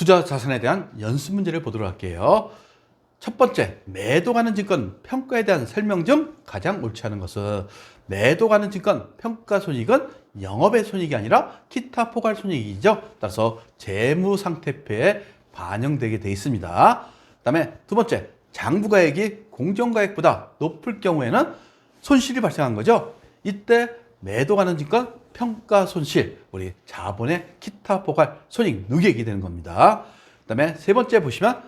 투자 자산에 대한 연습 문제를 보도록 할게요. 첫 번째, 매도가는 증권 평가에 대한 설명 중 가장 옳지 않은 것은 매도가는 증권 평가 손익은 영업의 손익이 아니라 기타 포괄 손익이죠. 따라서 재무 상태표에 반영되게 돼 있습니다. 그다음에 두 번째, 장부가액이 공정가액보다 높을 경우에는 손실이 발생한 거죠. 이때 매도가는 증권 평가 손실, 우리 자본의 기타 포괄 손익 누계액이 되는 겁니다. 그다음에 세 번째 보시면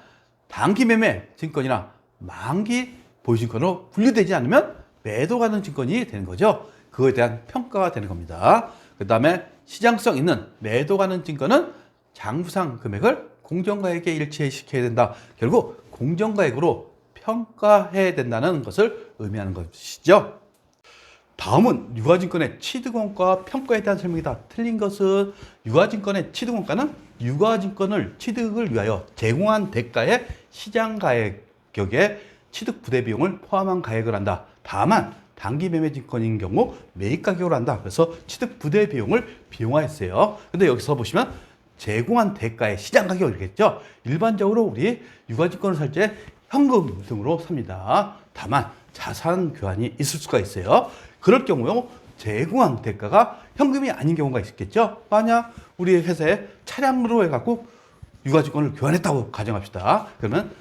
단기 매매 증권이나 만기 보유증권으로 분류되지 않으면 매도 가는 증권이 되는 거죠. 그거에 대한 평가가 되는 겁니다. 그 다음에 시장성 있는 매도 가는 증권은 장부상 금액을 공정가액에 일치시켜야 된다. 결국 공정가액으로 평가해야 된다는 것을 의미하는 것이죠. 다음은 유가증권의 취득원가 평가에 대한 설명이다. 틀린 것은 유가증권의 취득원가는 유가증권을 취득을 위하여 제공한 대가의 시장 가격에 취득 부대 비용을 포함한 가액을 한다. 다만 단기 매매 증권인 경우 매입 가격으로 한다. 그래서 취득 부대 비용을 비용화했어요. 근데 여기서 보시면 제공한 대가의 시장 가격이겠죠. 일반적으로 우리 유가증권을 살 때 현금 등으로 삽니다. 다만 자산 교환이 있을 수가 있어요. 그럴 경우요. 제공한 대가가 현금이 아닌 경우가 있겠죠. 만약 우리 회사에 차량으로 해갖고 유가증권을 교환했다고 가정합시다. 그러면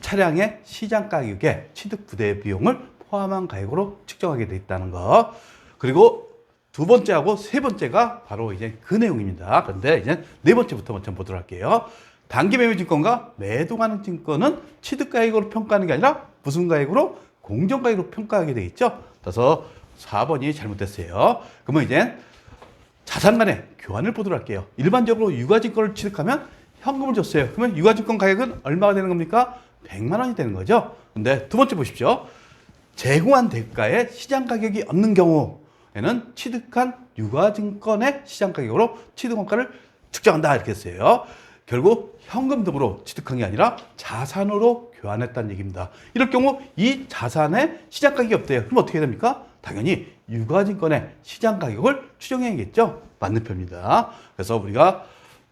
차량의 시장 가격에 취득 부대 비용을 포함한 가격으로 측정하게 돼 있다는 거. 그리고 두 번째하고 세 번째가 바로 이제 그 내용입니다. 그런데 이제 네 번째부터 먼저 보도록 할게요. 단기 매매 증권과 매도 가능 증권은 취득 가액으로 평가하는 게 아니라 무슨 가액으로 공정 가액으로 평가하게 돼 있죠. 그래서 4번이 잘못됐어요. 그러면 이제 자산 간의 교환을 보도록 할게요. 일반적으로 유가증권을 취득하면 현금을 줬어요. 그러면 유가증권 가격은 얼마가 되는 겁니까? 100만 원이 되는 거죠. 근데 두 번째 보십시오. 제공한 대가에 시장 가격이 없는 경우에는 취득한 유가증권의 시장 가격으로 취득원가를 측정한다 이렇게 했어요. 결국 현금 등으로 취득한 게 아니라 자산으로 교환했다는 얘기입니다. 이럴 경우 이 자산의 시장 가격이 없대요. 그럼 어떻게 됩니까? 당연히 유가증권의 시장 가격을 추정해야겠죠. 맞는 표입니다. 그래서 우리가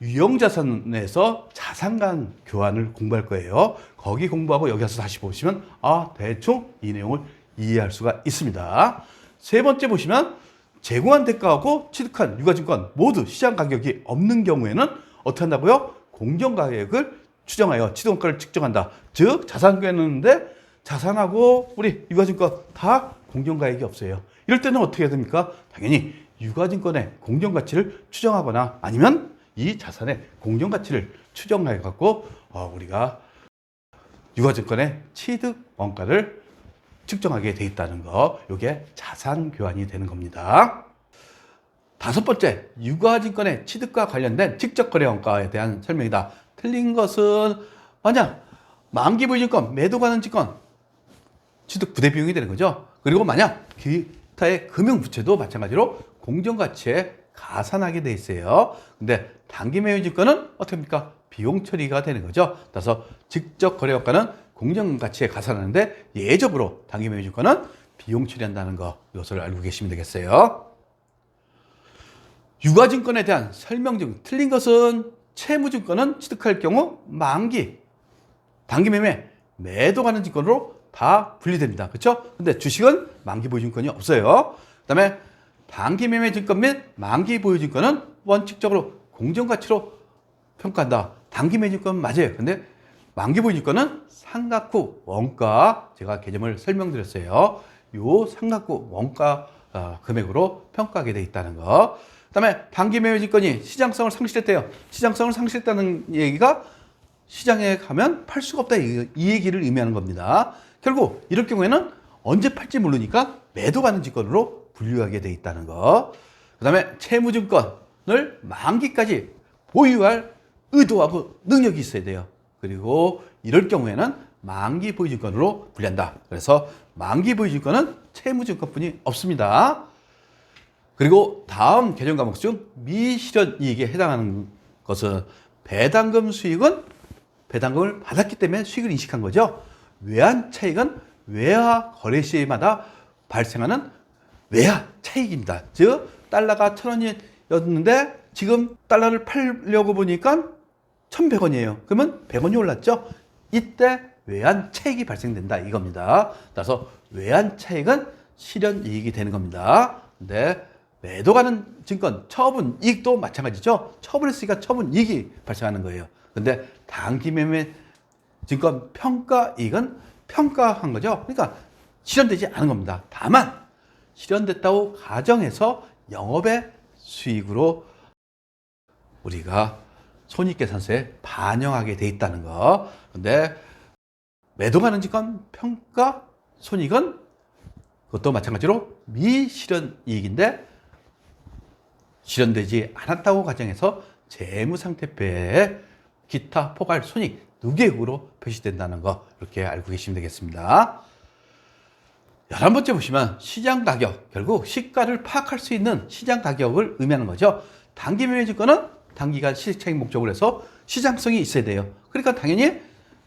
유형자산에서 자산 간 교환을 공부할 거예요. 거기 공부하고 여기 와서 다시 보시면 아 대충 이 내용을 이해할 수가 있습니다. 세 번째 보시면 제공한 대가하고 취득한 유가증권 모두 시장 가격이 없는 경우에는 어떻게 한다고요? 공정 가격을 추정하여 취득원가를 측정한다. 즉 자산 교환했는데 자산하고 우리 유가증권 다 공정 가격이 없어요. 이럴 때는 어떻게 해야 됩니까? 당연히 유가증권의 공정 가치를 추정하거나 아니면 이 자산의 공정 가치를 추정해 갖고 어, 우리가 유가증권의 취득 원가를 측정하게 돼 있다는 거. 이게 자산 교환이 되는 겁니다. 다섯 번째, 유가증권의 취득과 관련된 직접 거래 원가에 대한 설명이다. 틀린 것은 만약 만기 보유증권, 매도 가능 증권 취득 부대 비용이 되는 거죠. 그리고 만약 기타의 금융부채도 마찬가지로 공정가치에 가산하게 돼 있어요. 근데 단기 매매 증권은 어떻게 합니까? 비용 처리가 되는 거죠. 따라서 직접 거래 효과는 공정가치에 가산하는데 예적으로 단기 매매 증권은 비용 처리한다는 거 이것을 알고 계시면 되겠어요. 유가증권에 대한 설명 중 틀린 것은 채무증권은 취득할 경우 만기, 단기 매매, 매도 가는 증권으로 다 분리됩니다. 그렇죠? 근데 주식은 만기 보유 증권이 없어요. 그다음에 단기 매매 증권 및 만기 보유 증권은 원칙적으로 공정 가치로 평가한다. 단기 매매 증권 맞아요. 근데 만기 보유 증권은 삼각후 원가 제가 개념을 설명드렸어요. 요 삼각후 원가 어, 금액으로 평가하게 돼 있다는 거. 그다음에 단기 매매 증권이 시장성을 상실했대요. 시장성을 상실했다는 얘기가 시장에 가면 팔 수가 없다 이, 이 얘기를 의미하는 겁니다. 결국 이럴 경우에는 언제 팔지 모르니까 매도 가는 증권으로 분류하게 돼 있다는 거. 그다음에 채무증권을 만기까지 보유할 의도하고 능력이 있어야 돼요. 그리고 이럴 경우에는 만기 보유증권으로 분류한다. 그래서 만기 보유증권은 채무증권뿐이 없습니다. 그리고 다음 개정 과목 중 미실현 이익에 해당하는 것은 배당금 수익은 배당금을 받았기 때문에 수익을 인식한 거죠. 외환 차익은 외화 거래 시마다 발생하는 외화 차익입니다. 즉 달러가 천 원이었는데 지금 달러를 팔려고 보니까 1,100원이에요. 그러면 100원이 올랐죠? 이때 외환 차익이 발생된다 이겁니다. 따라서 외환 차익은 실현 이익이 되는 겁니다. 근데 매도가는 증권 처분 이익도 마찬가지죠. 처분했으니까 처분 이익이 발생하는 거예요. 근데 단기 매매 증권 평가 이익은 평가한 거죠. 그러니까 실현되지 않은 겁니다. 다만 실현됐다고 가정해서 영업의 수익으로 우리가 손익계산서에 반영하게 돼 있다는 거. 근데 매도가는 증권 평가 손익은 그것도 마찬가지로 미실현 이익인데 실현되지 않았다고 가정해서 재무상태표에 기타 포괄 손익 누계액으로 표시된다는 거 이렇게 알고 계시면 되겠습니다. 11번째 보시면 시장 가격, 결국 시가를 파악할 수 있는 시장 가격을 의미하는 거죠. 단기 매매 증권은 단기간 시세 차익 목적으로 해서 시장성이 있어야 돼요. 그러니까 당연히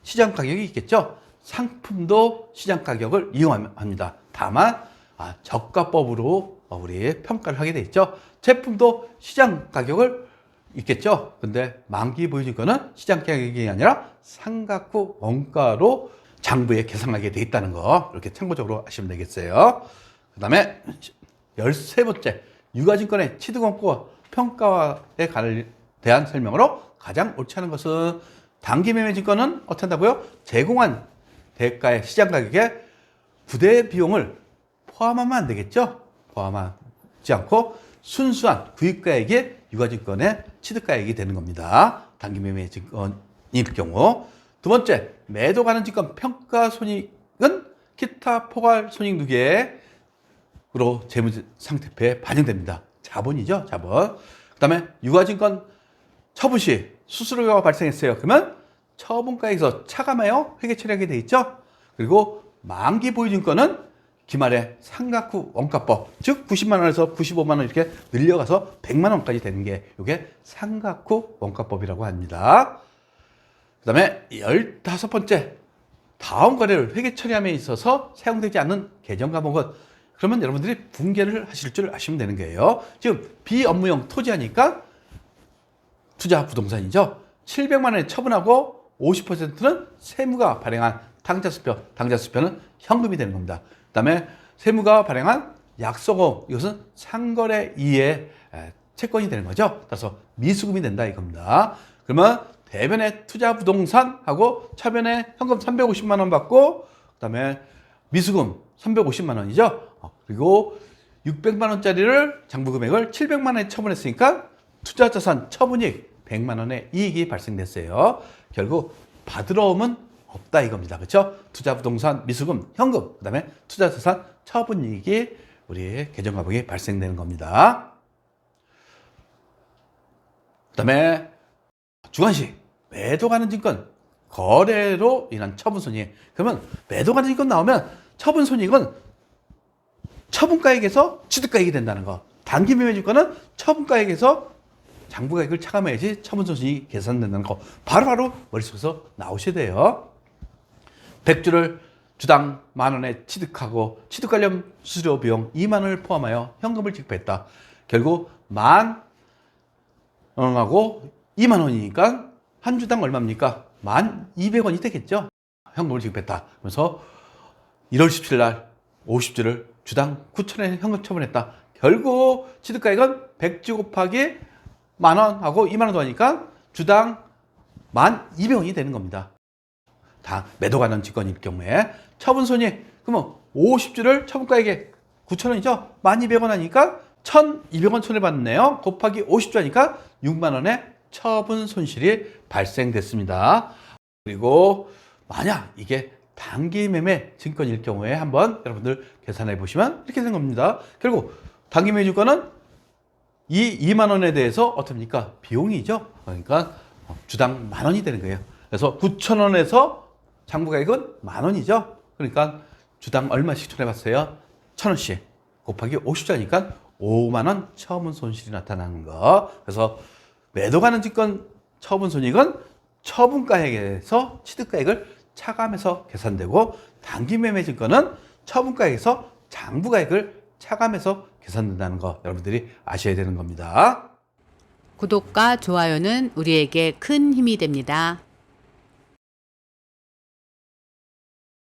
시장 가격이 있겠죠. 상품도 시장 가격을 이용합니다. 다만 아, 저가법으로 우리 평가를 하게 돼 있죠. 제품도 시장 가격을 있겠죠. 근데 만기 보유증권은 시장 가격이 아니라 삼각후 원가로 장부에 계산하게 돼 있다는 거 이렇게 참고적으로 아시면 되겠어요. 그 다음에 열세 번째 유가증권의 취득원가 평가에 대한 설명으로 가장 옳지 않은 것은 단기 매매 증권은 어떻게 한다고요? 제공한 대가의 시장 가격에 부대 비용을 포함하면 안 되겠죠? 포함하지 않고 순수한 구입가액이 유가증권의 취득가액이 되는 겁니다. 단기 매매 증권일 경우. 두 번째, 매도 가는 증권 평가 손익은 기타 포괄 손익 누계로 재무 상태표에 반영됩니다. 자본이죠, 자본. 그 다음에 유가증권 처분 시 수수료가 발생했어요. 그러면 처분가에서 차감하여 회계 처리하게 돼 있죠. 그리고 만기 보유증권은 기말에 상각 후 원가법, 즉 90만 원에서 95만 원 이렇게 늘려가서 100만 원까지 되는 게 이게 상각 후 원가법이라고 합니다. 그 다음에 15번째 다음 거래를 회계 처리함에 있어서 사용되지 않는 계정 과목은 그러면 여러분들이 분개를 하실 줄 아시면 되는 거예요. 지금 비업무용 토지하니까 투자 부동산이죠. 700만 원에 처분하고 50%는 세무가 발행한 당자수표, 당자수표는 현금이 되는 겁니다. 그 다음에 세무가 발행한 약속금, 이것은 상거래 이의 채권이 되는 거죠. 따라서 미수금이 된다 이겁니다. 그러면 대변의 투자 부동산하고 차변에 현금 350만 원 받고 그다음에 미수금 350만 원이죠. 어, 그리고 600만 원짜리를 장부 금액을 700만 원에 처분했으니까 투자 자산 처분이익 100만 원의 이익이 발생됐어요. 결국 받으러 오면 없다 이겁니다. 그렇죠? 투자 부동산 미수금 현금 그다음에 투자 자산 처분이익이 우리 계정 가복이 발생되는 겁니다. 그다음에 주관식 매도 가는 증권 거래로 인한 처분 손익. 그러면 매도 가는 증권 나오면 처분 손익은 처분가액에서 취득가액이 된다는 거. 단기 매매 증권은 처분가액에서 장부가액을 차감해야지 처분 손익이 계산된다는 거. 바로바로 머릿속에서 나오셔야 돼요. 100주를 주당 만 원에 취득하고 취득 관련 수수료 비용 2만 원을 포함하여 현금을 지급했다. 결국 만 원하고 2만 원이니까 한 주당 얼마입니까? 만 200원이 되겠죠? 현금을 지급했다. 그래서 1월 17일 날 50주를 주당 9천원에 현금 처분했다. 결국 취득가액은 100주 곱하기 만 원하고 2만 원 더하니까 주당 만 200원이 되는 겁니다. 다 매도 가는 직권일 경우에 처분 손익 그러면 50주를 처분가액에 9천원이죠? 1200원 하니까 1200원 손해봤네요. 곱하기 50주 하니까 6만원의 처분 손실이 발생됐습니다. 그리고 만약 이게 단기 매매 증권일 경우에 한번 여러분들 계산해 보시면 이렇게 된 겁니다. 결국 단기 매매 증권은 이 2만 원에 대해서 어떻습니까? 비용이죠. 그러니까 주당 만 원이 되는 거예요. 그래서 9천 원에서 장부 가액은 만 원이죠. 그러니까 주당 얼마씩 손해봤어요? 천 원씩 곱하기 50자니까 5만 원 처분 손실이 나타나는 거. 그래서 매도 가는 직권 처분 손익은 처분가액에서 취득가액을 차감해서 계산되고 단기 매매 증권은 처분가액에서 장부가액을 차감해서 계산된다는 거 여러분들이 아셔야 되는 겁니다. 구독과 좋아요는 우리에게 큰 힘이 됩니다.